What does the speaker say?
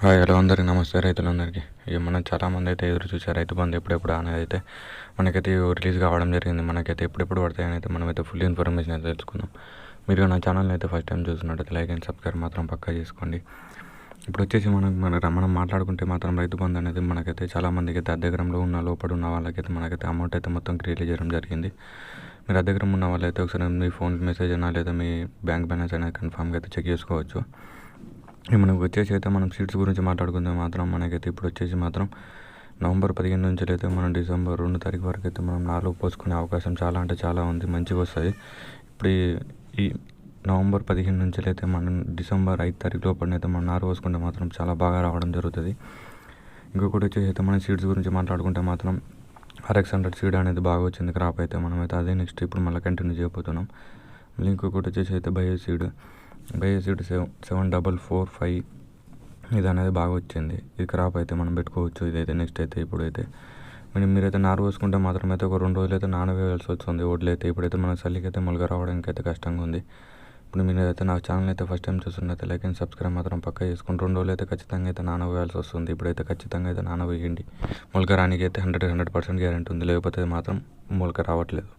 Hi hello అందరికీ నమస్తే రైతులందరికీ. ఇక మనం చాలామంది అయితే ఎదురు చూసారు రైతు బంధు ఎప్పుడెప్పుడు అనేది అయితే మనకైతే రిలీజ్ కావడం జరిగింది మనకైతే ఎప్పుడెప్పుడు పడతాయని అయితే మనమైతే ఫుల్ ఇన్ఫర్మేషన్ అయితే తెలుసుకుందాం. మీరు నా ఛానల్ని అయితే ఫస్ట్ టైం చూస్తున్నట్టయితే లైక్ అండ్ సబ్స్క్రైబ్ మాత్రం పక్కా చేసుకోండి. ఇప్పుడు వచ్చేసి మనం మన మనం మాట్లాడుకుంటే మాత్రం రైతు బంధు అనేది మనకైతే చాలామందికి అయితే అద్దెగ్రంలో ఉన్న లోపల ఉన్న వాళ్ళకైతే మనకైతే అమౌంట్ అయితే మొత్తం క్రియేట్ చేయడం జరిగింది. మీరు అద్దెగ్రం ఉన్న వాళ్ళైతే ఒకసారి మీ ఫోన్ మెసేజ్ అయినా లేదా మీ బ్యాంక్ బ్యాలెన్స్ అయినా కన్ఫామ్గా అయితే చెక్ చేసుకోవచ్చు. మనకు వచ్చేసి అయితే మనం సీట్స్ గురించి మాట్లాడుకుంటే మాత్రం. మనకైతే ఇప్పుడు వచ్చేసి మాత్రం నవంబర్ పదిహేను నుంచి అయితే మనం డిసెంబర్ రెండు తారీఖు వరకు అయితే మనం నాలుగు పోసుకునే అవకాశం చాలా అంటే చాలా ఉంది మంచిగా వస్తుంది ఇప్పుడు ఈ- నవంబర్ పదిహేను నుంచి అయితే మనం డిసెంబర్ ఐదు తారీఖు లోపల అయితే మనం నారు పోసుకుంటే మాత్రం చాలా బాగా రావడం జరుగుతుంది. ఇంకొకటి వచ్చేసి అయితే మనం సీడ్స్ గురించి మాట్లాడుకుంటే మాత్రం ఆర్ఎక్స్ హండ్రెడ్ సీడ్ అనేది బాగా వచ్చింది క్రాప్ అయితే మనం అయితే అదే నెక్స్ట్ ఇప్పుడు మళ్ళీ కంటిన్యూ చేయబోతున్నాం. మళ్ళీ ఇంకొకటి వచ్చేసి అయితే bio seed based seven seven double four five ఇది అనేది బాగా వచ్చింది. ఇది క్రాప్ అయితే మనం పెట్టుకోవచ్చు. ఇదైతే నెక్స్ట్ అయితే ఇప్పుడైతే మరి మీరైతే నారు పోసుకుంటే మాత్రం అయితే ఒక రెండు రోజులు అయితే నానవేయాల్సి వస్తుంది. ఓట్లు అయితే ఇప్పుడైతే మన చలికి అయితే మొలక రావడానికి అయితే కష్టంగా ఉంది. ఇప్పుడు మీరు అయితే నా ఛానల్ అయితే ఫస్ట్ టైం చూస్తున్నైతే లైక్ అండ్ సబ్స్క్రైబ్ మాత్రం పక్క చేసుకుని రెండు రోజులు అయితే ఖచ్చితంగా అయితే నానవేయాల్సి వస్తుంది. ఇప్పుడైతే ఖచ్చితంగా అయితే నానవేయండి. మొలక రానికి అయితే హండ్రెడ్ హండ్రెడ్ పర్సెంట్ గ్యారెంటీ ఉంది. లేకపోతే మాత్రం మొలక రావట్లేదు.